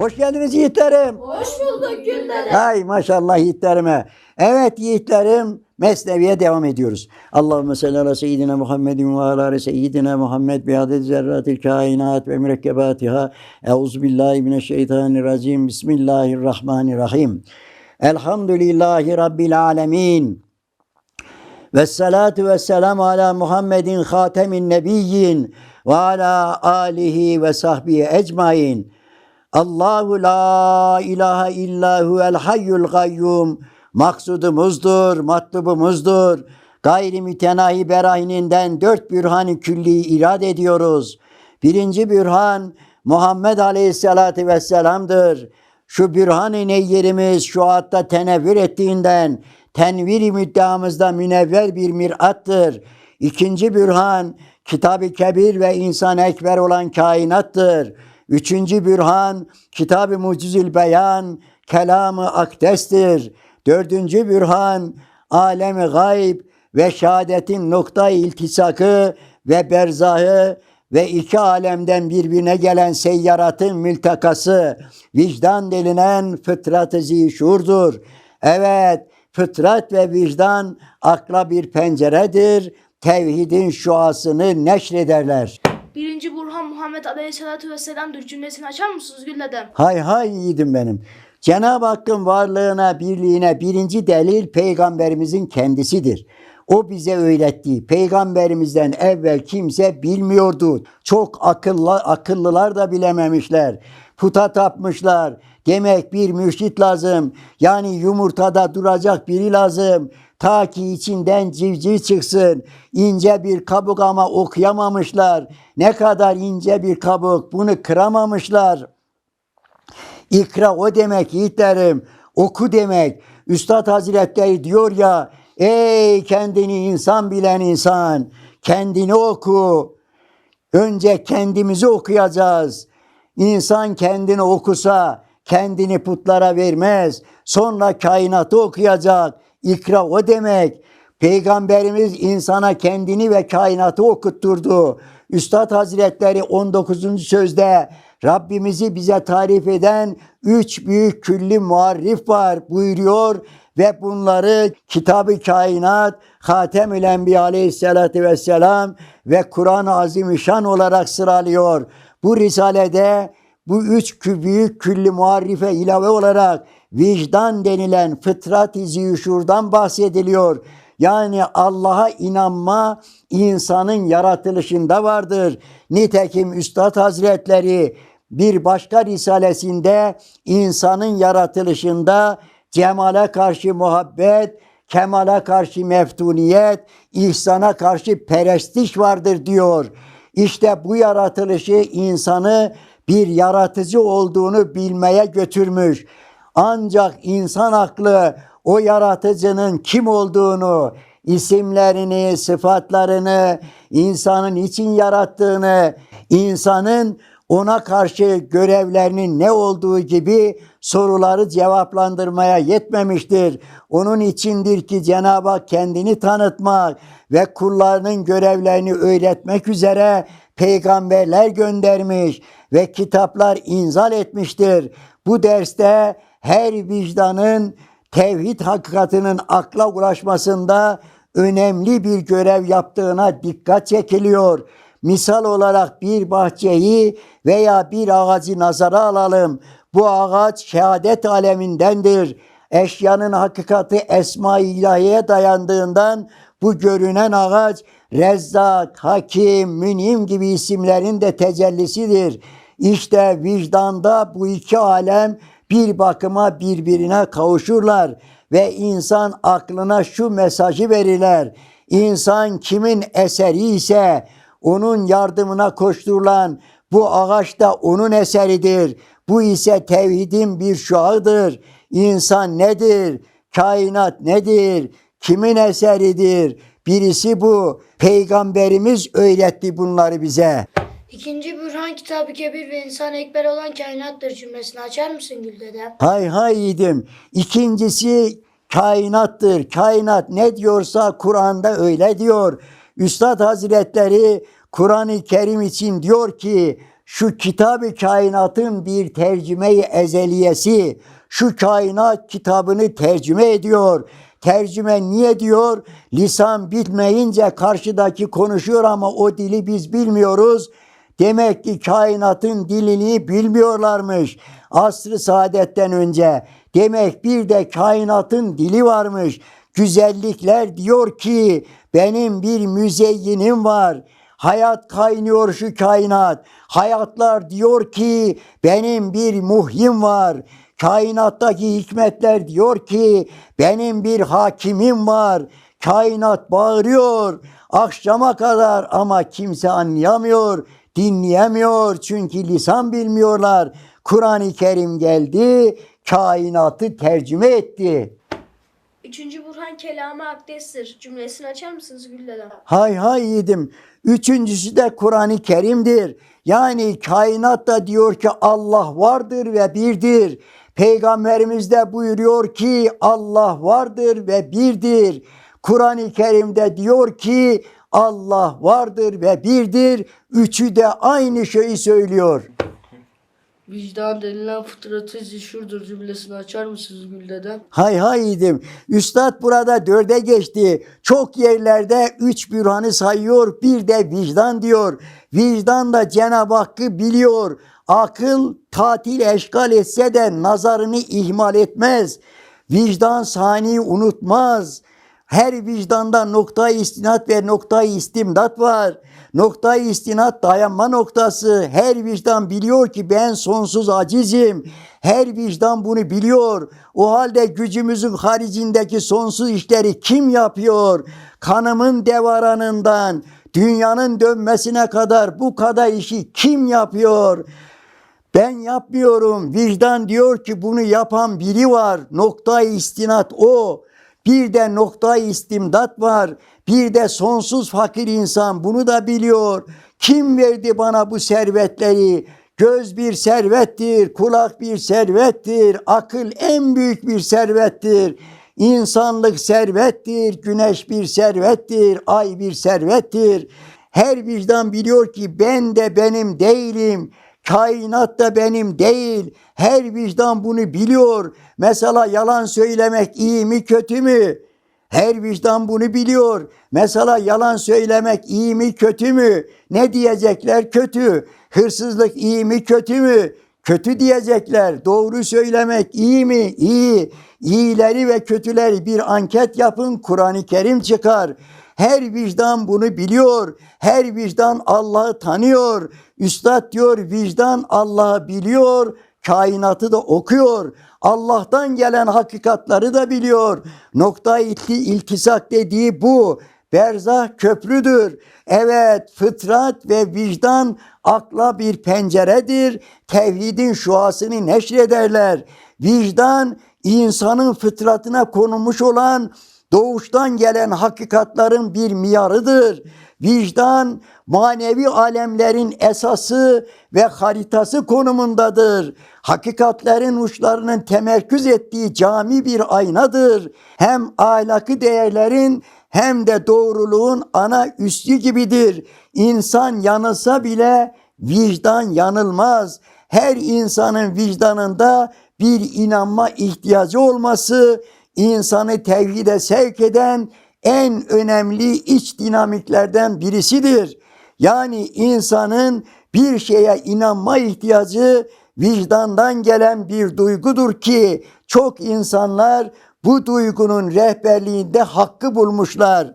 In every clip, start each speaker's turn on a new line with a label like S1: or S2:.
S1: Hoş geldiniz yiğitlerim.
S2: Hoş bulduk Gül dede.
S1: Hay maşallah yiğitlerime. Evet yiğitlerim Mesnevi'ye devam ediyoruz. Allahümme salli ala seyyidina Muhammedin ve ala seyyidina Muhammed bi adedi zerratil kainat ve mürekkebatiha. Euzubillahimineşşeytanirracim. Bismillahirrahmanirrahim. Elhamdülillahi Rabbil alemin. Ve salatu ve selamu ala Muhammedin hatemin nebiyyin ve ala alihi ve sahbihi ecmain. Allahu la ilahe illa huvel hayyul gayyum. Maksudumuzdur, matlubumuzdur. Gayri mütenahi berahininden dört bürhan-ı külli irad ediyoruz. Birinci bürhan Muhammed Aleyhisselatü Vesselam'dır. Şu bürhan-ı neyyerimiz şu hatta tenevvür ettiğinden tenvir-i müddeamızda münevver bir mirattır. İkinci bürhan Kitab-ı Kebir ve insan ekber olan kainattır. Üçüncü bürhan Kitab-ı Mucizül Beyan kelamı akdestir. Dördüncü bürhan alemi gayb ve şehadetin nokta iltisakı ve berzahı ve iki alemden birbirine gelen seyyaratın mültakası, vicdan denilen fıtrat-ı zişurdur. Evet, fıtrat ve vicdan akla bir penceredir. Tevhidin şuasını neşrederler.
S2: Birinci Burhan Muhammed Aleyhisselatü Vesselam'dır cümlesini açar mısınız Gül?
S1: Hay hay yiğidim benim. Cenab-ı Hakk'ın varlığına, birliğine birinci delil peygamberimizin kendisidir. O bize öğrettiği peygamberimizden evvel kimse bilmiyordu. Çok akıllı, akıllılar da bilememişler. Puta tapmışlar. Demek bir mürşit lazım. Yani yumurtada duracak biri lazım. Ta ki içinden civciv çıksın. İnce bir kabuk ama okuyamamışlar. Ne kadar ince bir kabuk bunu kıramamışlar. İkra o demek yiğitlerim. Oku demek. Üstad Hazretleri diyor ya ey kendini insan bilen insan kendini oku. Önce kendimizi okuyacağız. İnsan kendini okusa kendini putlara vermez. Sonra kainatı okuyacak. İkra o demek. Peygamberimiz insana kendini ve kainatı okutturdu. Üstad Hazretleri 19. sözde Rabbimizi bize tarif eden üç büyük külli muarrif var buyuruyor ve bunları Kitab-ı Kainat, Hatemül Enbiya Aleyhisselatü Vesselam ve Kur'an-ı Azimüşşan olarak sıralıyor. Bu risalede bu üç büyük külli muarrife ilave olarak vicdan denilen fıtrat-ı ziyuşurdan bahsediliyor. Yani Allah'a inanma insanın yaratılışında vardır. Nitekim Üstad Hazretleri bir başka risalesinde insanın yaratılışında cemale karşı muhabbet, kemale karşı meftuniyet, ihsana karşı perestiş vardır diyor. İşte bu yaratılışı insanı bir yaratıcı olduğunu bilmeye götürmüş. Ancak insan aklı o yaratıcının kim olduğunu, isimlerini, sıfatlarını, insanın için yarattığını, insanın ona karşı görevlerinin ne olduğu gibi soruları cevaplandırmaya yetmemiştir. Onun içindir ki Cenab-ı Hak kendini tanıtmak ve kullarının görevlerini öğretmek üzere peygamberler göndermiş ve kitaplar inzal etmiştir. Bu derste her vicdanın tevhid hakikatinin akla ulaşmasında önemli bir görev yaptığına dikkat çekiliyor. Misal olarak bir bahçeyi veya bir ağacı nazara alalım. Bu ağaç şehadet alemindendir. Eşyanın hakikati esma-i ilahiyeye dayandığından bu görünen ağaç Rezzak, Hakim, Münim gibi isimlerin de tecellisidir. İşte vicdanda bu iki alem bir bakıma birbirine kavuşurlar ve insan aklına şu mesajı verirler. İnsan kimin eseri ise onun yardımına koşturulan bu ağaç da onun eseridir. Bu ise tevhidin bir şuadır. İnsan nedir? Kainat nedir? Kimin eseridir? Birisi bu. Peygamberimiz öğretti bunları bize.
S3: İkinci Bürhan Kitab-ı Kebir ve İnsan Ekber olan kainattır cümlesini açar mısın Gül?
S1: Hay hay yiğidim. İkincisi kainattır. Kainat ne diyorsa Kur'an'da öyle diyor. Üstad Hazretleri Kur'an-ı Kerim için diyor ki şu kitabı kainatın bir tercümeyi ezeliyesi, şu kainat kitabını tercüme ediyor. Tercüme niye diyor? Lisan bilmeyince karşıdaki konuşuyor ama o dili biz bilmiyoruz. Demek ki kainatın dilini bilmiyorlarmış. Asr-ı saadetten önce. Demek bir de kainatın dili varmış. Güzellikler diyor ki benim bir müzeyyinim var. Hayat kaynıyor şu kainat. Hayatlar diyor ki benim bir muhyim var. Kainattaki hikmetler diyor ki benim bir hakimim var. Kainat bağırıyor akşama kadar ama kimse anlayamıyor, dinleyemiyor çünkü lisan bilmiyorlar. Kur'an-ı Kerim geldi, kainatı tercüme etti.
S2: Üçüncü Burhan kelamı akdestir. Cümlesini açar mısınız Gül dedem?
S1: Hay hay yiğidim. Üçüncüsü de Kur'an-ı Kerim'dir. Yani kainatta diyor ki Allah vardır ve birdir. Peygamberimiz de buyuruyor ki Allah vardır ve birdir. Kur'an-ı Kerim'de diyor ki Allah vardır ve birdir. Üçü de aynı şeyi söylüyor.
S4: Vicdan denilen fıtratı zişurdur cümlesini açar mısınız Gül dedem?
S1: Hay hay yiğidim. Üstad burada dörde geçti. Çok yerlerde üç bürhanı sayıyor. Bir de vicdan diyor. Vicdan da Cenab-ı Hakk'ı biliyor. Akıl tatil eşgal etse de nazarını ihmal etmez. Vicdan saniyi unutmaz. Her vicdanda noktayı istinat ve noktayı istimdat var. Noktayı istinat dayanma noktası. Her vicdan biliyor ki ben sonsuz acizim. Her vicdan bunu biliyor. O halde gücümüzün haricindeki sonsuz işleri kim yapıyor? Kanımın devaranından dünyanın dönmesine kadar bu kadar işi kim yapıyor? Ben yapmıyorum. Vicdan diyor ki bunu yapan biri var. Noktayı istinat o. Bir de noktayı istimdat var. Bir de sonsuz fakir insan bunu da biliyor. Kim verdi bana bu servetleri? Göz bir servettir, kulak bir servettir, akıl en büyük bir servettir. İnsanlık servettir, güneş bir servettir, ay bir servettir. Her vicdan biliyor ki ben de benim değilim. Kainat da benim değil. Her vicdan bunu biliyor. Mesela yalan söylemek iyi mi kötü mü? Her vicdan bunu biliyor. Mesela yalan söylemek iyi mi kötü mü? Ne diyecekler? Kötü. Hırsızlık iyi mi kötü mü? Kötü diyecekler. Doğru söylemek iyi mi? İyi. İyileri ve kötüleri bir anket yapın. Kur'an-ı Kerim çıkar. Her vicdan bunu biliyor. Her vicdan Allah'ı tanıyor. Üstad diyor vicdan Allah'ı biliyor. Kainatı da okuyor. Allah'tan gelen hakikatları da biliyor. Nokta ilti iltisak dediği bu. Berzah köprüdür. Evet fıtrat ve vicdan akla bir penceredir. Tevhidin şuasını neşrederler. Vicdan insanın fıtratına konulmuş olan doğuştan gelen hakikatların bir miyarıdır. Vicdan manevi alemlerin esası ve haritası konumundadır. Hakikatlerin uçlarının temerküz ettiği cami bir aynadır. Hem ahlakı değerlerin hem de doğruluğun ana üstü gibidir. İnsan yanılsa bile vicdan yanılmaz. Her insanın vicdanında bir inanma ihtiyacı olması insanı tevhide sevk eden en önemli iç dinamiklerden birisidir. Yani insanın bir şeye inanma ihtiyacı vicdandan gelen bir duygudur ki çok insanlar bu duygunun rehberliğinde hakkı bulmuşlar.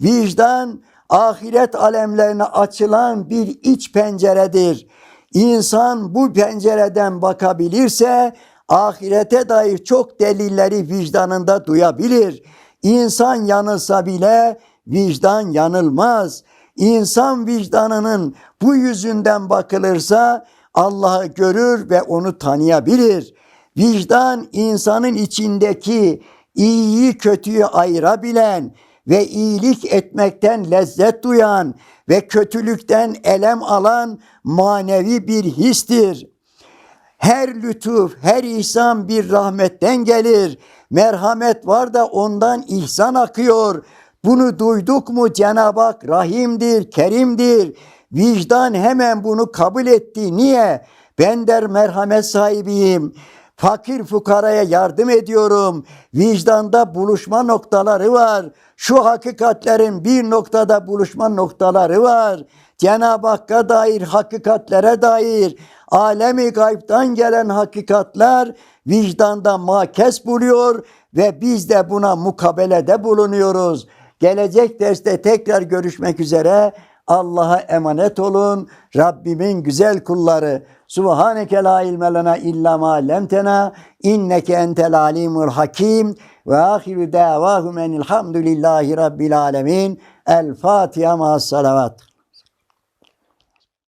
S1: Vicdan ahiret alemlerine açılan bir iç penceredir. İnsan bu pencereden bakabilirse ahirete dair çok delilleri vicdanında duyabilir. İnsan yanılsa bile vicdan yanılmaz. İnsan vicdanının bu yüzünden bakılırsa Allah'ı görür ve onu tanıyabilir. Vicdan insanın içindeki iyiyi kötüyü ayırabilen ve iyilik etmekten lezzet duyan ve kötülükten elem alan manevi bir histir. Her lütuf, her ihsan bir rahmetten gelir. Merhamet var da ondan ihsan akıyor. Bunu duyduk mu Cenab-ı Hak rahimdir, kerimdir. Vicdan hemen bunu kabul etti. Niye? Ben der merhamet sahibiyim. Fakir fukaraya yardım ediyorum. Vicdanda buluşma noktaları var. Şu hakikatlerin bir noktada buluşma noktaları var. Cenab-ı Hakk'a dair hakikatlere dair alemi gaybtan gelen hakikatler vicdanda makes buluyor ve biz de buna mukabelede bulunuyoruz. Gelecek derste tekrar görüşmek üzere. Allah'a emanet olun. Rabbimin güzel kulları. Subhaneke la ilme lena illa ma lemtena inneke entel alimul hakim ve ahiru davahum enilhamdülillahi rabbil alemin. El Fatiha ma salavat.